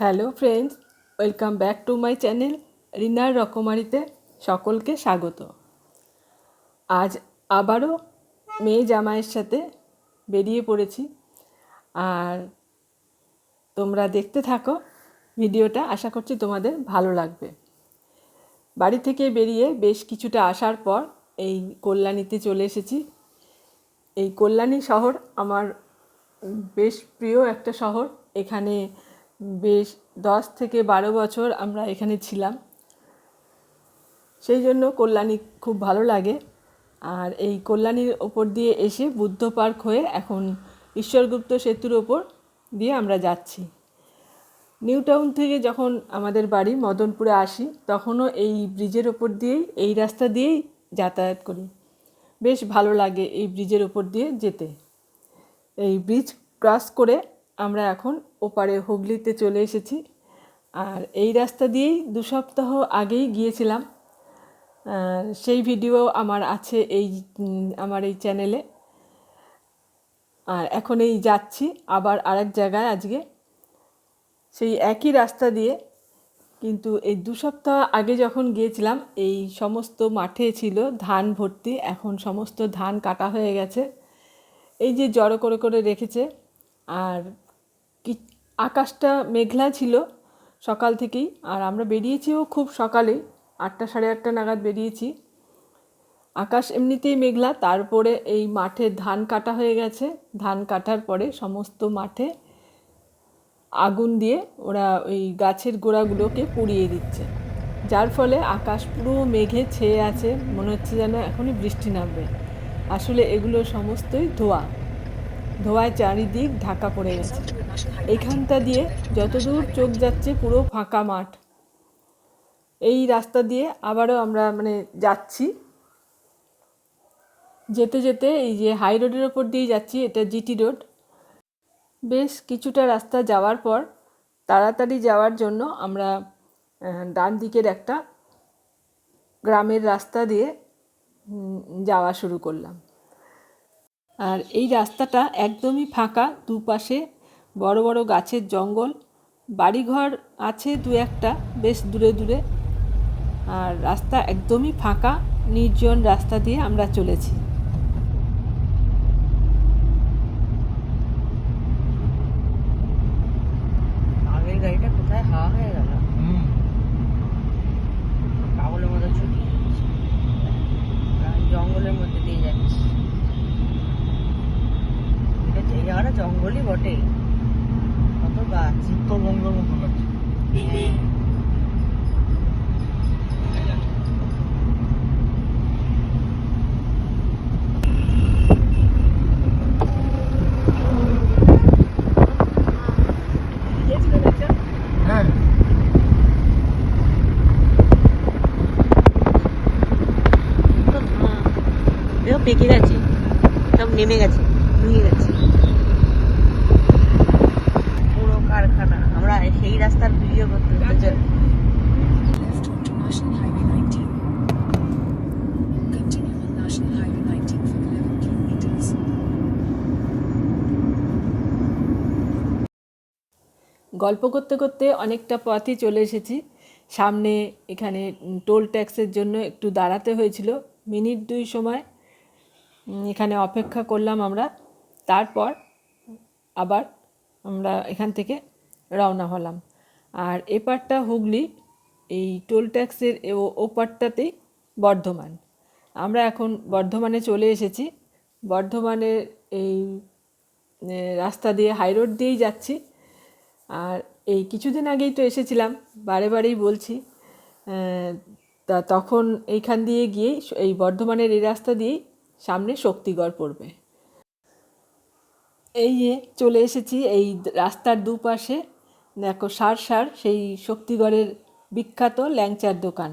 Hello friends welcome back to my channel রিনার রকমারিতে সকলকে স্বাগত। আজ আবারও মেয়ে জামাইয়ের সাথে বেরিয়ে পড়েছি। আর তোমরা দেখতে থাকো, ভিডিওটা আশা করছি তোমাদের ভালো লাগবে। বাড়ি থেকে বেরিয়ে বেশ কিছুটা আসার পর এই কল্যাণীতে চলে এসেছি। এই কল্যাণী শহর আমার বেশ প্রিয় একটা শহর। এখানে বেশ দশ থেকে বারো বছর আমরা এখানে ছিলাম। সেই জন্য কল্যাণী খুব ভালো লাগে। আর এই কল্যাণীর ওপর দিয়ে এসে বুদ্ধ পার্ক হয়ে এখন ঈশ্বরগুপ্ত সেতুর ওপর দিয়ে আমরা যাচ্ছি। নিউ টাউন থেকে যখন আমাদের বাড়ি মদনপুরে আসি, তখনও এই ব্রিজের ওপর দিয়েই, এই রাস্তা দিয়েই যাতায়াত করি। বেশ ভালো লাগে এই ব্রিজের ওপর দিয়ে যেতে। এই ব্রিজ ক্রস করে আমরা এখন ওপারে হুগলিতে চলে এসেছি। আর এই রাস্তা দিয়েই দু সপ্তাহ আগেই গিয়েছিলাম। সেই ভিডিও আমার আছে এই আমার এই চ্যানেলে আর এখন এই যাচ্ছি আবার আরেক জায়গায় আজকে। সেই একই রাস্তা দিয়ে কিন্তু এই দু সপ্তাহ আগে যখন গিয়েছিলাম, এই সমস্ত মাঠে ছিল ধান ভর্তি। এখন সমস্ত ধান কাটা হয়ে গেছে। এই যে জড়ো করে করে রেখেছে। আর কি, আকাশটা মেঘলা ছিল সকাল থেকেই, আর আমরা বেরিয়েছিও খুব সকালেই আটটা সাড়ে আটটা নাগাদ বেরিয়েছি। আকাশ এমনিতেই মেঘলা, তারপরে এই মাঠে ধান কাটা হয়ে গেছে। ধান কাটার পরে সমস্ত মাঠে আগুন দিয়ে ওরা ওই গাছের গোড়াগুলোকে পুড়িয়ে দিচ্ছে। যার ফলে আকাশ পুরো মেঘে ছেয়ে আছে, মনে হচ্ছে যেন এখনই বৃষ্টি নামবে। আসলে এগুলো সমস্তই ধোয়া। ধোঁয়ায় চারিদিক ঢাকা পড়ে গেছে। এইখানটা দিয়ে যতদূর চোখ যাচ্ছে পুরো ফাঁকা মাঠ। এই রাস্তা দিয়ে আবারও আমরা মানে যাচ্ছি। যেতে যেতে এই যে হাই রোডের ওপর দিয়ে যাচ্ছি, এটা জিটি রোড। বেশ কিছুটা রাস্তা যাওয়ার পর তাড়াতাড়ি যাওয়ার জন্য আমরা ডান দিকের একটা গ্রামের রাস্তা দিয়ে যাওয়া শুরু করলাম। আর এই রাস্তাটা একদমই ফাঁকা, দুপাশে বড় বড় গাছের জঙ্গল। বাড়িঘর আছে দু একটা, বেশ দূরে দূরে। আর রাস্তা একদমই ফাঁকা, নির্জন রাস্তা দিয়ে আমরা চলেছি আগের গাড়িটা কোথায় হাওয়া হয়ে গেল পাগলের মতো ছুটি জঙ্গলের মধ্যে দিয়ে যাচ্ছি এটা এই জায়গাটা জঙ্গলই বটে। কত গাছ। উত্তরবঙ্গের মতো লাগছে। হ্যাঁ। হ্যাঁ। পেকে গেছে। সব নেমে গেছে নুয়ে গেছে। গল্প করতে করতে অনেকটা পথই চলে এসেছি। সামনে এখানে টোল ট্যাক্সের জন্য একটু দাঁড়াতে হয়েছিল। মিনিট দুই সময় এখানে অপেক্ষা করলাম আমরা। তারপর আবার আমরা এখান থেকে রওনা হলাম। আর এপারটা হুগলি, এই টোল ট্যাক্সের ওপারটাতেই বর্ধমান। আমরা এখন বর্ধমানে চলে এসেছি। বর্ধমানের এই রাস্তা দিয়ে হাই রোড দিয়েই যাচ্ছি। আর এই কিছুদিন আগেই তো এসেছিলাম বারে বারেই বলছি তা তখন এইখান দিয়ে গিয়েই এই বর্ধমানের এই রাস্তা দিয়েই সামনে শক্তিগড় পড়বে। এই যে চলে এসেছি এই রাস্তার দুপাশে দেখো সার সার সেই শক্তিগড়ের বিখ্যাত ল্যাংচার দোকান।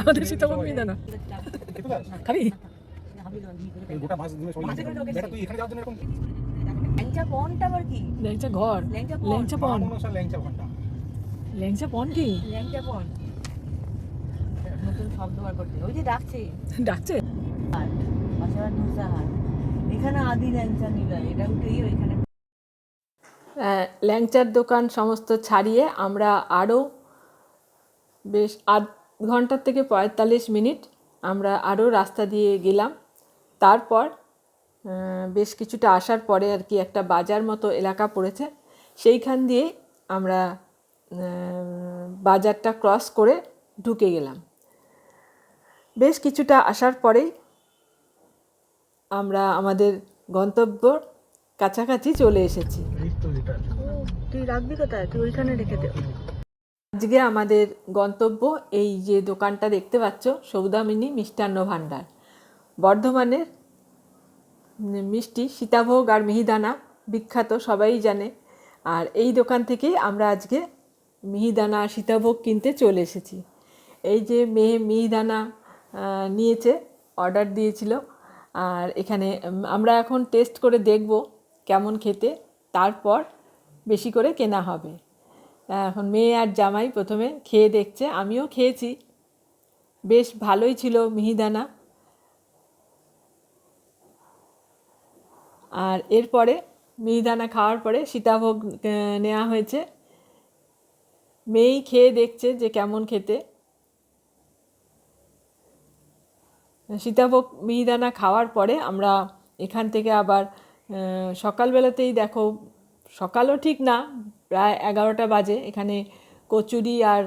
আমাদের সীতাভোগ খাবি? গোটা মাছ দিনের সময় দেখা তুই এখানে যাওয়ার জন্য এরকম ল্যাংচা পনটা আবার কি? ল্যাংচা ঘর। ল্যাংচা পন। ল্যাংচা পন। ল্যাংচা ঘণ্টা ল্যাংচা পন কি? ল্যাংচা পন। নতুন শব্দ বার করতে ওই যে ডাকছে। ডাকছে? হাট পাশে আবার ধোসা হাট এখানে আদি ল্যাংচা নিলয়। এটা উঠেই ওইখানে। ল্যাংচার দোকান সমস্ত ছাড়িয়ে আমরা আরও বেশ আধ ঘণ্টার থেকে পঁয়তাল্লিশ মিনিট আমরা আরও রাস্তা দিয়ে গেলাম। তারপর বেশ কিছুটা আসার পরে আর কি একটা বাজার মতো এলাকা পড়েছে। সেইখান দিয়ে আমরা বাজারটা ক্রস করে ঢুকে গেলাম। বেশ কিছুটা আসার পরেই আমরা আমাদের গন্তব্য কাছাকাছি চলে এসেছি। এই তো এটা তুই রাখবি কোথায়? তুই ওইখানে রেখে দে। আজকে আমাদের গন্তব্য এই যে দোকানটা দেখতে পাচ্ছ সৌদামিনী মিষ্টান্ন ভাণ্ডার বর্ধমানের মিষ্টি, সীতাভোগ আর মিহিদানা বিখ্যাত, সবাই জানে। আর এই দোকান থেকেই আমরা আজকে মিহিদানা আর সীতাভোগ কিনতে চলে এসেছি। এই যে মেয়ে মিহিদানা নিয়েছে, অর্ডার দিয়েছিল। আর এখানে আমরা এখন টেস্ট করে দেখব কেমন খেতে, তারপর বেশি করে কেনা হবে। এখন মেয়ে আর জামাই প্রথমে খেয়ে দেখছে, আমিও খেয়েছি। বেশ ভালোই ছিল মিহিদানা। আর এরপরে মিহিদানা খাওয়ার পরে সীতাভোগ নেওয়া হয়েছে। মেয়েই খেয়ে দেখছে যে কেমন খেতে। সীতাভোগ, মিহিদানা খাওয়ার পরে আমরা এখান থেকে আবার সকালবেলাতেই দেখো, সকালও ঠিক না, প্রায় এগারোটা বাজে। এখানে কচুরি আর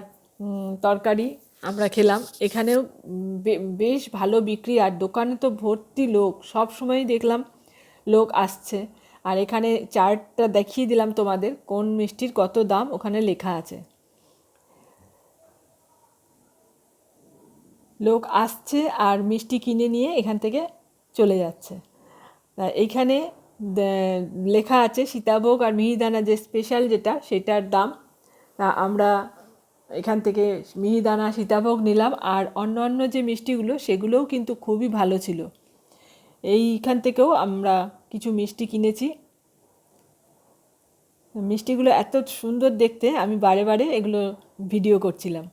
তরকারি আমরা খেলাম। এখানেও বেশ ভালো বিক্রি। আর দোকানে তো ভর্তি লোক, সব সময়ই দেখলাম। লোক আসছে। আর এখানে চার্টটা দেখিয়ে দিলাম তোমাদের, কোন মিষ্টির কত দাম, ওখানে লেখা আছে। লোক আসছে আর মিষ্টি কিনে নিয়ে এখান থেকে চলে যাচ্ছে। এইখানে লেখা আছে সীতাভোগ আর মিহিদানা যে স্পেশাল যেটা, সেটার দাম। তা আমরা এখান থেকে মিহিদানা, সীতাভোগ নিলাম আর অন্য অন্য যে মিষ্টিগুলো, সেগুলোও কিন্তু খুবই ভালো ছিল। এইখান থেকেও আমরা কিছু মিষ্টি কিনেছি। মিষ্টিগুলো এত সুন্দর দেখতে, আমি বারে বারে এগুলো ভিডিও করছিলাম।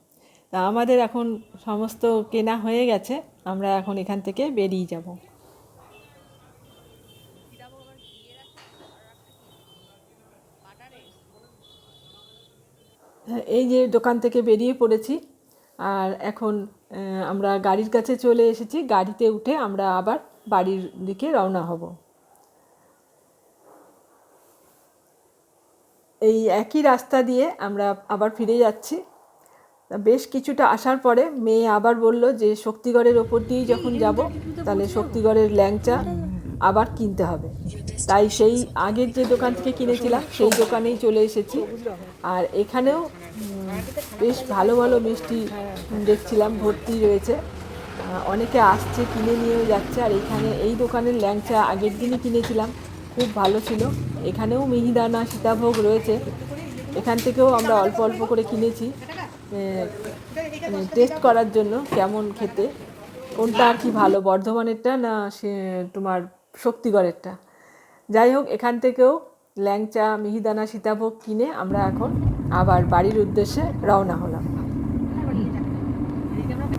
তা আমাদের এখন সমস্ত কেনা হয়ে গেছে, আমরা এখন এখান থেকে বেরিয়ে যাব। এই যে দোকান থেকে বেরিয়ে পড়েছি, আর এখন আমরা গাড়ির কাছে চলে এসেছি। গাড়িতে উঠে আমরা আবার বাড়ির দিকে রওনা হব। এই একই রাস্তা দিয়ে আমরা আবার ফিরে যাচ্ছি। বেশ কিছুটা আসার পরে মেয়ে আবার বলল যে, শক্তিগড়ের ওপর দিয়েই যখন যাব, তাহলে শক্তিগড়ের ল্যাংচা আবার কিনতে হবে। তাই সেই আগের যে দোকান থেকে কিনেছিলাম, সেই দোকানেই চলে এসেছি। আর এখানেও বেশ ভালো ভালো মিষ্টি দেখছিলাম, ভর্তি রয়েছে। অনেকে আসছে, কিনে নিয়েও যাচ্ছে। আর এখানে এই দোকানের ল্যাংচা আগের দিনই কিনেছিলাম। খুব ভালো ছিল। এখানেও মিহিদানা সীতাভোগ রয়েছে। এখান থেকেও আমরা অল্প অল্প করে কিনেছি টেস্ট করার জন্য কেমন খেতে, কোনটা আর কি ভালো, বর্ধমানেরটা না সে, তোমার শক্তিগড়েরটা? যাই হোক, এখান থেকেও ল্যাংচা মিহিদানা সীতাভোগ কিনে আমরা এখন আবার বাড়ির উদ্দেশ্যে রওনা হলাম।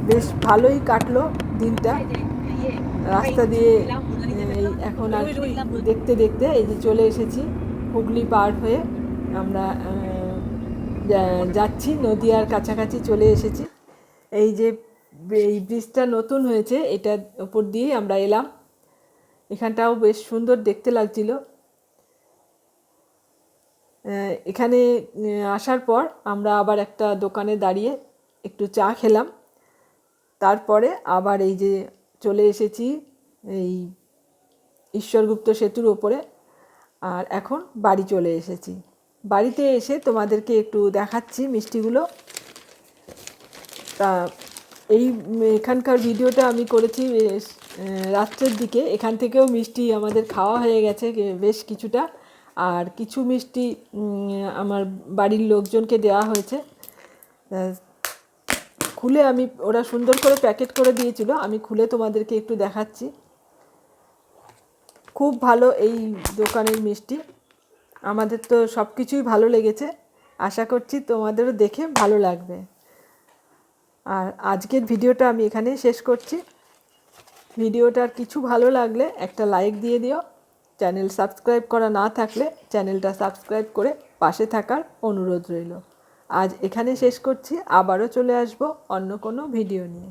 বেশ ভালোই কাটলো দিনটা। রাস্তা দিয়ে এখন আর দেখতে দেখতে এই যে চলে এসেছি হুগলি পার হয়ে আমরা যাচ্ছি নদিয়ার কাছাকাছি চলে এসেছি। এই যে এই ব্রিজটা নতুন হয়েছে এটার ওপর দিয়েই আমরা এলাম। এখানটাও বেশ সুন্দর দেখতে লাগছিল। এখানে আসার পর আমরা আবার একটা দোকানে দাঁড়িয়ে একটু চা খেলাম। তারপরে আবার এই যে চলে এসেছি এই ঈশ্বরগুপ্ত সেতুর ওপরে। আর এখন বাড়ি চলে এসেছি। বাড়িতে এসে তোমাদেরকে একটু দেখাচ্ছি মিষ্টিগুলো। তা, এই এখানকার ভিডিওটা আমি করেছি রাত্রের দিকে। এখান থেকেও মিষ্টি আমাদের খাওয়া হয়ে গেছে বেশ কিছুটা। আর কিছু মিষ্টি আমার বাড়ির লোকজনকে দেওয়া হয়েছে। খুলে আমি, ওরা সুন্দর করে প্যাকেট করে দিয়েছিল। আমি খুলে তোমাদেরকে একটু দেখাচ্ছি। খুব ভালো এই দোকানের মিষ্টি। আমাদের তো সব কিছুই ভালো লেগেছে। আশা করছি তোমাদেরও দেখে ভালো লাগবে। আর আজকের ভিডিওটা আমি এখানেই শেষ করছি। ভিডিওটার কিছু ভালো লাগলে একটা লাইক দিয়ে দিও। চ্যানেল সাবস্ক্রাইব করা না থাকলে চ্যানেলটা সাবস্ক্রাইব করে পাশে থাকার অনুরোধ রইল। আজ এখানে শেষ করছি। আবারও চলে আসব অন্য কোনো ভিডিও নিয়ে।